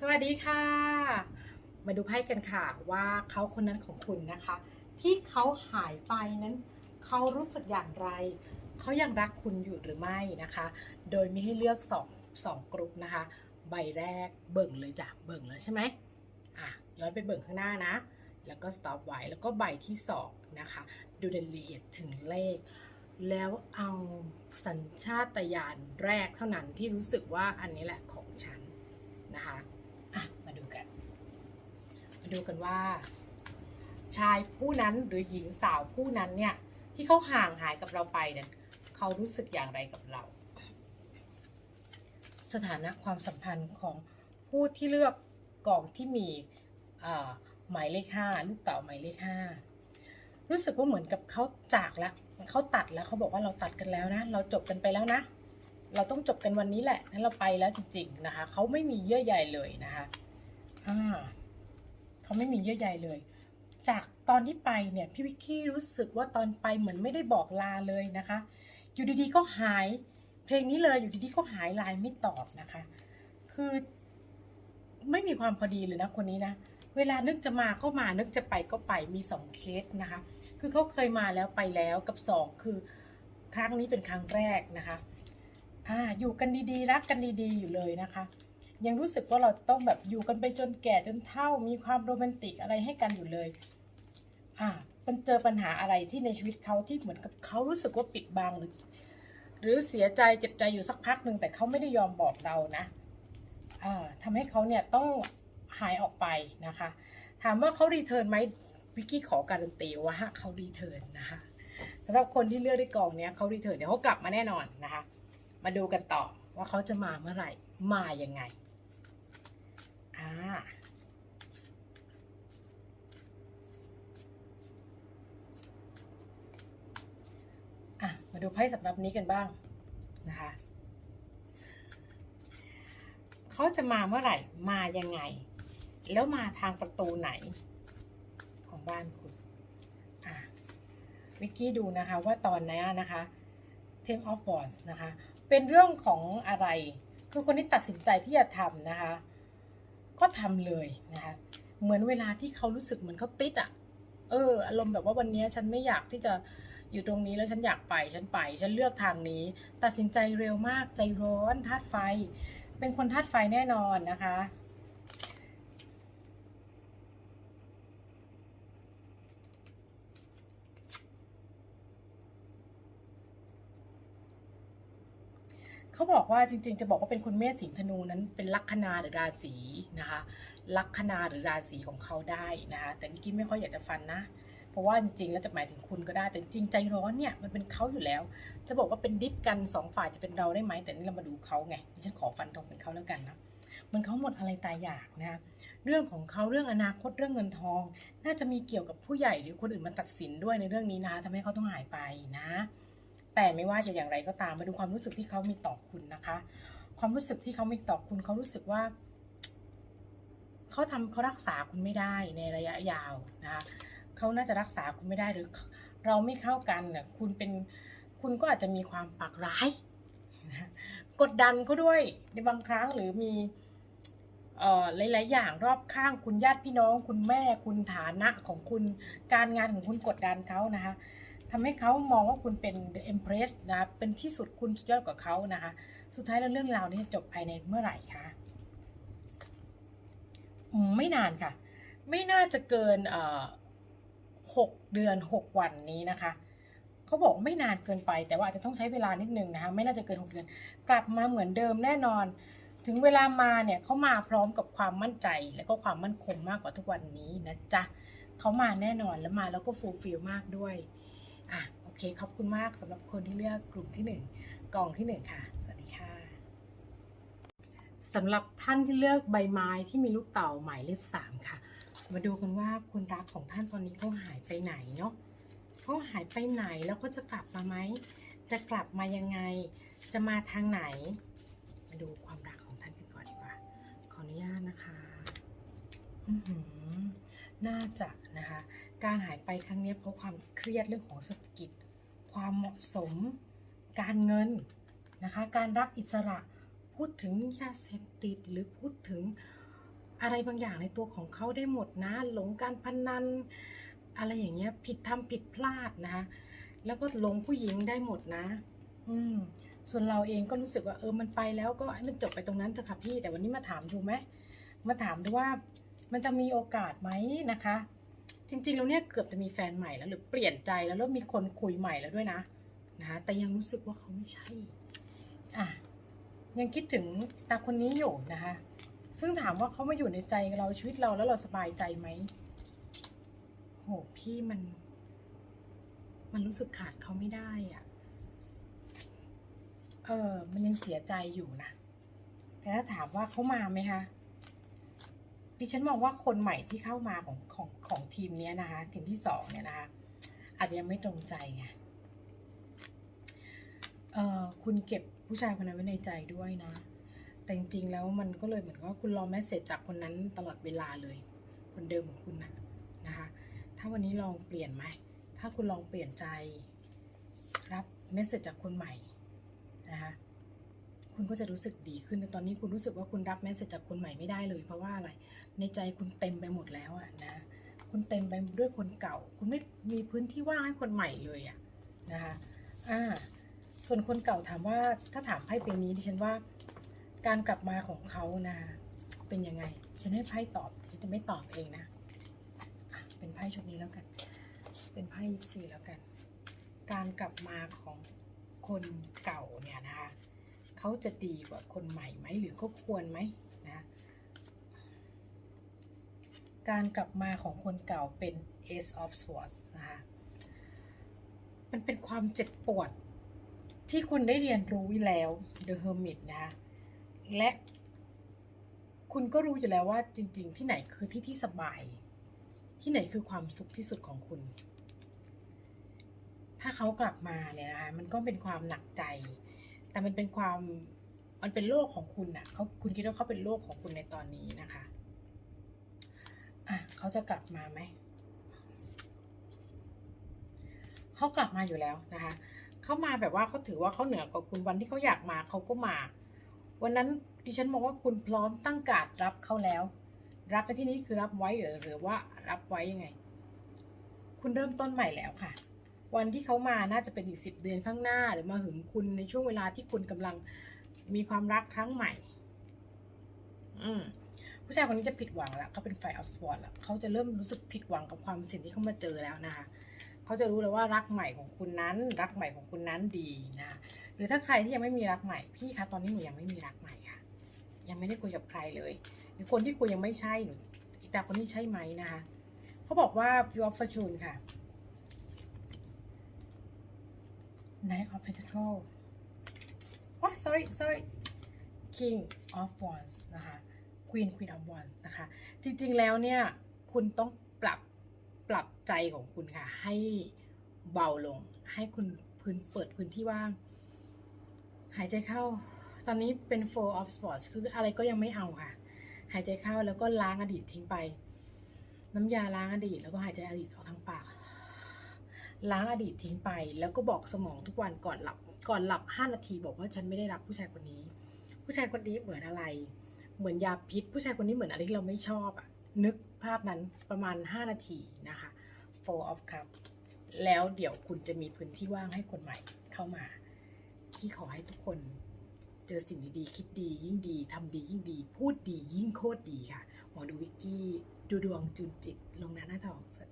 สวัสดีค่ะ มาดูไพ่กันค่ะว่าเขาคนนั้นของคุณนะคะ ที่เขาหายไปนั้นเขารู้สึกอย่างไร เขายังรักคุณอยู่หรือไม่นะคะ โดยมีให้เลือกสองสองกลุ่มนะคะ ใบแรกเบิ่งเลยจ้ะเบิ่งแล้วใช่ไหมอะย้อนไปเบิ่งข้างหน้านะ แล้วก็ stop ไว้แล้วก็ใบที่สองนะคะ ดูรายละเอียดถึงเลข แล้วเอาสัญชาตญาณแรกเท่านั้นที่รู้สึกว่าอันนี้แหละของฉันนะคะ ดูกันว่า ชายผู้นั้นหรือหญิงสาวผู้นั้นเนี่ยที่เขาห่างหายกับเราไปเนี่ยเขารู้สึกอย่างไรกับเรา สถานะความสัมพันธ์ของผู้ที่เลือกกล่องที่มีหมายเลขห้าลูกเต๋าหมายเลขห้ารู้สึกว่าเหมือนกับเขาจากแล้วเขาตัดแล้วเขาบอกว่าเราตัดกันแล้วนะ เราจบกันไปแล้วนะ เราต้องจบกันวันนี้แหละนั้นเราไปแล้วจริง ๆนะคะเขาไม่มีเยื่อใยเลยนะคะอ่า เขาไม่มีเยื่อใยเลย จากตอนที่ไปเนี่ยพี่วิกกี้รู้สึกว่าตอนไปเหมือนไม่ได้บอกลาเลยนะคะ อยู่ดีๆก็หายเพลงนี้เลยอยู่ดีๆก็หายไลน์ไม่ตอบนะคะ คือไม่มีความพอดีเลยนะคนนี้นะ เวลานึกจะมาก็มานึกจะไปก็ไปมีสองเคสนะคะ คือเขาเคยมาแล้วไปแล้วกับสองคือครั้งนี้เป็นครั้งแรกนะคะอ่าอยู่กันดีๆรักกันดีๆอยู่เลยนะคะ ยังรู้สึกว่าเราต้องแบบอยู่กันไปจนแก่จนเฒ่ามีความโรแมนติกอะไรให้กันอยู่เลยอ่ามันเจอปัญหาอะไรที่ในชีวิตเขาที่เหมือนกับเขารู้สึกว่าปิดบังหรือ หรือเสียใจเจ็บใจอยู่สักพักหนึ่งแต่เขาไม่ได้ยอมบอกเรานะอ่าทำให้เขาเนี่ยต้องหายออกไปนะคะ ถามว่าเขารีเทิร์นไหมวิกกี้ขอการันตีว่าเขารีเทิร์นนะคะสำหรับคนที่เลือกได้กองเนี้ยเขารีเทิร์นเดี๋ยวเขากลับมาแน่นอนนะคะ มาดูกันต่อว่าเขาจะมาเมื่อไหร่มายังไง อ่าอะ มาดูไพ่สำหรับนี้กันบ้างนะคะเขาจะมาเมื่อไหร่ มายังไง แล้วมาทางประตูไหนของบ้านคุณอะวิกกี้ดูนะคะว่าตอนนี้นะคะ Ten of Wands นะคะ เป็นเรื่องของอะไร คือคนที่ตัดสินใจที่จะทำนะคะ ก็ทำเลยนะคะ เหมือนเวลาที่เขารู้สึกเหมือนเขาติดอะ่ะ เออ อารมณ์แบบว่าวันนี้ฉันไม่อยากที่จะอยู่ตรงนี้แล้วฉันอยากไป ฉันไป ฉันเลือกทางนี้ ตัดสินใจเร็วมากใจร้อนธาตุไฟ เป็นคนธาตุไฟแน่นอนนะคะ เขาบอกว่าจริง ๆ จะบอกว่าเป็นคนเมษสิงห์ธนูนั้นเป็นลัคนาหรือราศีนะคะ ลัคนาหรือราศีของเขาได้นะคะ แต่เมื่อกี้ไม่ค่อยอยากจะฟันนะ เพราะว่าจริงๆแล้วจะหมายถึงคุณก็ได้ แต่จริงใจร้อนเนี่ยมันเป็นเขาอยู่แล้ว จะบอกว่าเป็นดิฟกันสองฝ่ายจะเป็นเราได้ไหม แต่นี่เรามาดูเขาไงดิฉันขอฟันตรงเป็นเขาแล้วกันนะมันเขาหมดอะไรตายอยากนะคะเรื่องของเขาเรื่องอนาคตเรื่องเงินทอง น่าจะมีเกี่ยวกับผู้ใหญ่หรือคนอื่นมาตัดสินด้วยในเรื่องนี้นะทำให้เขาต้องหายไปนะ แต่ไม่ว่าจะอย่างไรก็ตามมาดูความรู้สึกที่เขามีต่อคุณนะคะ ความรู้สึกที่เขามีต่อคุณเขารู้สึกว่าเขาทำเขารักษาคุณไม่ได้ในระยะยาวนะคะเขาน่าจะรักษาคุณไม่ได้หรือ เราไม่เข้ากันเนี่ยคุณเป็นคุณก็อาจจะมีความปากร้ายนะกดดันเขาด้วยในบางครั้งหรือมีอ่อหลาย ๆ อย่างรอบข้างคุณญาติพี่น้อง คุณแม่คุณฐานะของคุณการงานของคุณกดดันเขานะคะ ทำให้เขามองว่าคุณเป็น the empress นะ เป็นที่สุดคุณสุดยอดกว่าเขานะคะ สุดท้ายแล้วเรื่องราวนี้จะจบภายในเมื่อไหร่คะไม่นานค่ะ ไม่น่าจะเกินหกเดือนหกวันนี้นะคะ เขาบอกไม่นานเกินไป แต่ว่าอาจจะต้องใช้เวลานิดนึงนะคะ ไม่น่าจะเกินหกเดือน กลับมาเหมือนเดิมแน่นอน ถึงเวลามาเนี่ยเขามาพร้อมกับความมั่นใจ และก็ความมั่นคงมากกว่าทุกวันนี้นะจ๊ะเขามาแน่นอนแล้วมาแล้วก็ฟูลฟิลมากด้วย อะโอเค ขอบคุณมากสำหรับคนที่เลือกกลุ่มที่หนึ่งกองที่หนึ่งค่ะ สวัสดีค่ะสำหรับท่านที่เลือกใบไม้ที่มีลูกเต่าหมายเลขสามค่ะ มาดูกันว่าคนรักของท่านตอนนี้เขาหายไปไหนเนาะเขาหายไปไหนแล้วก็จะกลับมาไหม จะกลับมายังไง จะมาทางไหน มาดูความรักของท่านกันก่อนดีกว่า ขออนุญาตนะคะอื้อหือน่าจะนะคะ การหายไปครั้งนี้เพราะความเครียดเรื่องของเศรษฐกิจ ความเหมาะสม การเงินนะคะ การรักอิสระพูดถึงยาเสพติดหรือพูดถึงอะไรบางอย่างในตัวของเขาได้หมดนะ หลงการพนันอะไรอย่างเงี้ย ผิดทำผิดพลาดนะคะ แล้วก็หลงผู้หญิงได้หมดนะ อืมส่วนเราเองก็รู้สึกว่าเออมันไปแล้วก็มันจบไปตรงนั้นเถอะค่ะพี่ แต่วันนี้มาถามดูไหมมาถามดูว่ามันจะมีโอกาสไหมนะคะ จริงๆแล้วเนี่ยเกือบจะมีแฟนใหม่แล้วหรือเปลี่ยนใจแล้วแล้วมีคนคุยใหม่แล้วด้วยนะนะคะแต่ยังรู้สึกว่าเขาไม่ใช่อะยังคิดถึงตาคนนี้อยู่นะคะ ซึ่งถามว่าเขามาอยู่ในใจเราชีวิตเราแล้วเราสบายใจไหมโหพี่มัน มันรู้สึกขาดเขาไม่ได้อะ่ะ เออ มันยังเสียใจอยู่นะแต่ถ้าถามว่าเขามาไหมคะ ดิฉันมองว่าคนใหม่ที่เข้ามาของของของทีมเนี้ยนะคะ ทีมที่สองเนี่ยนะคะอาจจะยังไม่ตรงใจไงเอ่อคุณเก็บผู้ชายคนนั้นไว้ในใจด้วยนะ แต่จริงๆแล้วมันก็เลยเหมือนว่าคุณรอแมสเซจจากคนนั้นตลอดเวลาเลย คนเดิมของคุณนะนะคะ ถ้าวันนี้ลองเปลี่ยนไหมถ้าคุณลองเปลี่ยนใจ รับเมสเซจจากคนใหม่นะคะ คุณก็จะรู้สึกดีขึ้นแต่ตอนนี้คุณรู้สึกว่าคุณรับเมสเซจจากคนใหม่ไม่ได้เลย เพราะว่าอะไร ในใจคุณเต็มไปหมดแล้วอะนะ คุณเต็มไปด้วยคนเก่า คุณไม่มีพื้นที่ว่างให้คนใหม่เลยอะนะคะอ่าส่วนคนเก่าถามว่าถ้าถามไพ่เป็นนี้ดิฉันว่า การกลับมาของเขานะคะเป็นยังไงฉันให้ไพ่ตอบฉันจะไม่ตอบเองนะะเป็นไพ่ชุดนี้แล้วกัน เป็นไพ่ยิปซีแล้วกัน การกลับมาของคนเก่าเนี่ยนะคะ เขาจะดีกว่าคนใหม่ไหมหรือก็ควรไหมนะการกลับมาของคนเก่าเป็น Ace of Swords นะคะมันเป็นความเจ็บปวดที่คุณได้เรียนรู้แล้ว The Hermit นะคะและคุณก็รู้อยู่แล้วว่าจริง ๆ ที่ไหนคือที่ที่สบาย ที่ไหนคือความสุขที่สุดของคุณ ถ้าเขากลับมาเนี่ยนะคะมันก็เป็นความหนักใจ แต่มันเป็นความมันเป็นโลกของคุณน่ะเขาคุณคิดว่าเขาเป็นโลกของคุณในตอนนี้นะคะอะเขาจะกลับมาไหมเขากลับมาอยู่แล้วนะคะเขามาแบบว่าเขาถือว่าเขาเหนือกว่าคุณวันที่เขาอยากมาเขาก็มา วันนั้นดิฉันมองว่าคุณพร้อมตั้งการรับเขาแล้ว รับในที่นี้คือรับไว้หรือหรือว่ารับไว้ยังไง คุณเริ่มต้นใหม่แล้วค่ะ วันที่เขามาน่าจะเป็นอีกสิบเดือนข้างหน้า หรือมาหึงคุณในช่วงเวลาที่คุณกำลังมีความรักครั้งใหม่ อืมผู้ชายคนนี้จะผิดหวังแล้วเขาเป็นไฟออฟสปอร์ตแล้วเขาจะเริ่มรู้สึกผิดหวังกับความสิ่งที่เขามาเจอแล้วนะคะเขาจะรู้เลยว่ารักใหม่ของคุณนั้น รักใหม่ของคุณนั้นดีนะ หรือถ้าใครที่ยังไม่มีรักใหม่พี่คะตอนนี้หนูยังไม่มีรักใหม่ค่ะ ยังไม่ได้คุยกับใครเลยหรือคนที่คุยยังไม่ใช่หนูอีตาคนนี้ใช่ไหมนะคะเขาบอกว่า view of fortune ค่ะ Knight of Pentacles ว้า sorry sorry King of Wands นะคะ Queen Queen of Wands นะคะ จริงๆแล้วเนี่ย คุณต้องปรับปรับใจของคุณค่ะ ให้เบาลง ให้คุณพื้นเปิดพื้นที่ว่าง หายใจเข้า ตอนนี้เป็น four of sports คืออะไรก็ยังไม่เอาค่ะ หายใจเข้าแล้วก็ล้างอดีตทิ้งไป น้ำยาล้างอดีตแล้วก็หายใจอดีตออกทางปาก ล้างอดีตทิ้งไป แล้วก็บอกสมองทุกวันก่อนหลับ ก่อนหลับ 5 นาทีบอกว่าฉันไม่ได้รักผู้ชายคนนี้ ผู้ชายคนนี้เหมือนอะไร เหมือนยาพิษ ผู้ชายคนนี้เหมือนอะไรที่เราไม่ชอบอะนึกภาพนั้นประมาณ 5 นาทีนะคะ four of cup แล้วเดี๋ยวคุณจะมีพื้นที่ว่างให้คนใหม่เข้ามา พี่ขอให้ทุกคนเจอสิ่งดีๆ คิดดี ยิ่งดีทำดียิ่งดี พูดดียิ่งโคตรดีค่ะ หมอดูวิกกี้ ดูดวงจุนจิต ลงหน้าหน้าทองสวัสดี